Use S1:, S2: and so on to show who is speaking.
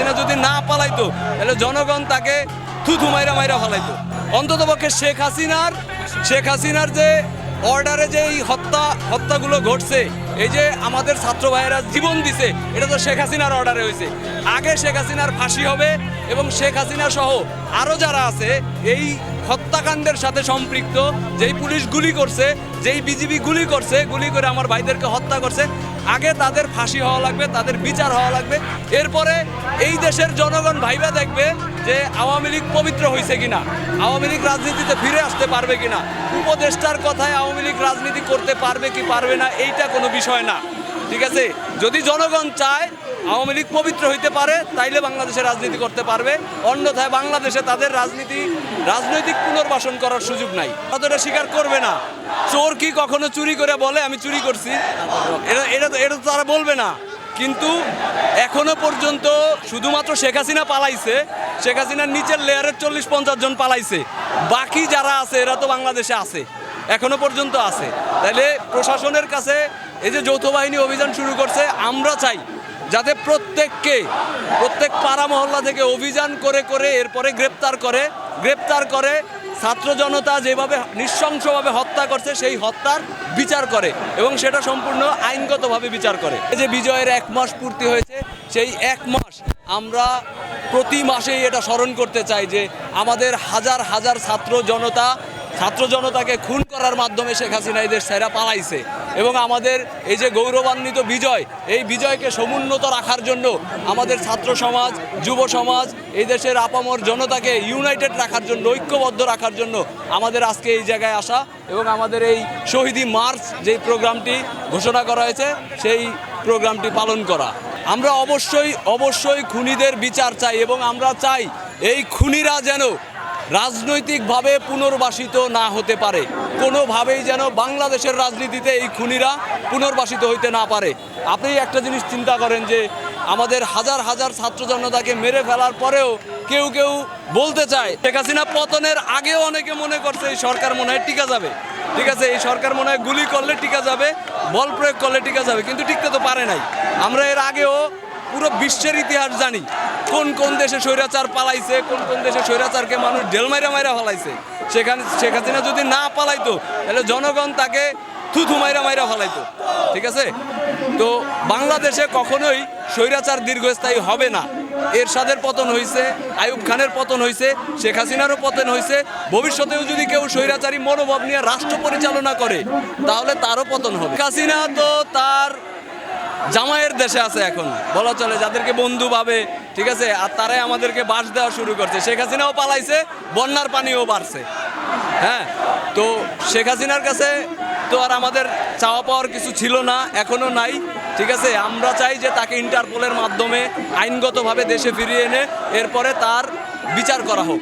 S1: হাসিনা যদি না পালাইতো, তাহলে জনগণ তাকে থুথু মাইরা মাইরা ফালাইতো। অন্তত পক্ষে শেখ হাসিনার শেখ হাসিনার যে অর্ডারে যে এই হত্যা, হত্যাগুলো ঘটছে, এই যে আমাদের ছাত্র ভাইয়েরা জীবন দিছে, এটা তো শেখ হাসিনার অর্ডারে হয়েছে। আগে শেখ হাসিনার ফাঁসি হবে এবং শেখ হাসিনা সহ আরও যারা আছে, এই হত্যাকাণ্ডের সাথে সম্পৃক্ত, যেই পুলিশ গুলি করছে, যেই বিজিবি গুলি করছে, গুলি করে আমার ভাইদেরকে হত্যা করছে, আগে তাদের ফাঁসি হওয়া লাগবে, তাদের বিচার হওয়া লাগবে। এরপরে এই দেশের জনগণ ভাইবা দেখবে যে আওয়ামী লীগ পবিত্র হয়েছে কিনা, আওয়ামী লীগ রাজনীতিতে ফিরে আসতে পারবে কিনা, উপদেষ্টার কথায় আওয়ামী লীগ রাজনীতি করতে পারবে কি পারবে না, এইটা কোনো বিষয় না। ঠিক আছে? যদি জনগণ চায় আওয়ামী লীগ পবিত্র হইতে পারে, তাইলে বাংলাদেশে রাজনীতি করতে পারবে। অন্যথায় বাংলাদেশে তাদের রাজনীতি, রাজনৈতিক পুনর্বাসন করার সুযোগ নাই। অতটা স্বীকার করবে না। চোর কি কখনো চুরি করে বলে, আমি চুরি করছি? এটা এটা এটা তারা বলবে না। কিন্তু এখনও পর্যন্ত শুধুমাত্র শেখ হাসিনা পালাইছে, শেখ হাসিনার নিচের লেয়ারের চল্লিশ পঞ্চাশ জন পালাইছে। বাকি যারা আছে, এরা তো বাংলাদেশে আছে, এখনও পর্যন্ত আছে। তাইলে প্রশাসনের কাছে এই যে যৌথ বাহিনী অভিযান শুরু করছে, আমরা চাই যাতে প্রত্যেককে, প্রত্যেক পাড়া মহল্লা থেকে অভিযান করে করে এরপরে গ্রেপ্তার করে গ্রেপ্তার করে, ছাত্র জনতা যেভাবে নৃশংসভাবে হত্যা করছে, সেই হত্যার বিচার করে এবং সেটা সম্পূর্ণ আইনগতভাবে বিচার করে। এই যে বিজয়ের এক মাস পূর্তি হয়েছে, সেই এক মাস আমরা প্রতি মাসেই এটা স্মরণ করতে চাই যে আমাদের হাজার হাজার ছাত্র জনতা, ছাত্র জনতাকে খুন করার মাধ্যমে শেখ হাসিনা দেশ ছেড়া পালাইছে। এবং আমাদের এই যে গৌরবান্বিত বিজয়, এই বিজয়কে সমুন্নত রাখার জন্য আমাদের ছাত্র সমাজ, যুব সমাজ, এই দেশের আপামর জনতাকে ইউনাইটেড রাখার জন্য, ঐক্যবদ্ধ রাখার জন্য আমাদের আজকে এই জায়গায় আসা এবং আমাদের এই শহীদি মার্চ যেই প্রোগ্রামটি ঘোষণা করা হয়েছে, সেই প্রোগ্রামটি পালন করা। আমরা অবশ্যই অবশ্যই খুনিদের বিচার চাই এবং আমরা চাই এই খুনিরা যেন রাজনৈতিকভাবে পুনর্বাসিত না হতে পারে। কোনোভাবেই যেন বাংলাদেশের রাজনীতিতে এই খুনিরা পুনর্বাসিত হইতে না পারে। আপনি একটা জিনিস চিন্তা করেন যে, আমাদের হাজার হাজার ছাত্র জনতাকে মেরে ফেলার পরেও কেউ কেউ বলতে চায়, শেখ হাসিনা পতনের আগেও অনেকে মনে করছে এই সরকার মনে হয় টিকা যাবে। ঠিক আছে, এই সরকার মনে হয় গুলি করলে টিকা যাবে, বল প্রয়োগ করলে টিকা যাবে, কিন্তু টিকতে তো পারে নাই। আমরা এর আগেও পুরো বিশ্বের ইতিহাস জানি। কোন কোন দেশে স্বৈরাচার পালাইছে, কোন কোন দেশে স্বৈরাচারকে মানুষ ঢেল মাইরা মাইরা ফলাইছে। সেখানে শেখ হাসিনা যদি না পালাইতো, তাহলে জনগণ তাকে থুথু মাইরা মাইরা ফলাইতো। ঠিক আছে? তো বাংলাদেশে কখনোই স্বৈরাচার দীর্ঘস্থায়ী হবে না। এরশাদের পতন হয়েছে আইয়ুব খানের পতন হয়েছে শেখ হাসিনারও পতন হয়েছে ভবিষ্যতেও যদি কেউ স্বৈরাচারী মনোভাব নিয়ে রাষ্ট্র পরিচালনা করে, তাহলে তারও পতন হবে। হাসিনা তো তার জামাইয়ের দেশে আছে এখন। বলা চলে যাদেরকে বন্ধু ভাবে, ঠিক আছে? আর তারাই আমাদেরকে বাস দেওয়া শুরু করছে। শেখ হাসিনাও পালাইছে, বন্যার পানিও বাড়ছে। হ্যাঁ? তো শেখ হাসিনার কাছে তো আর আমাদের চাওয়া পাওয়ার কিছু ছিল না এখনও নাই, ঠিক আছে? আমরা চাই যে তাকে ইন্টারপোলের মাধ্যমে আইনগতভাবে দেশে ফিরিয়ে এনে এরপরে তার বিচার করা হোক।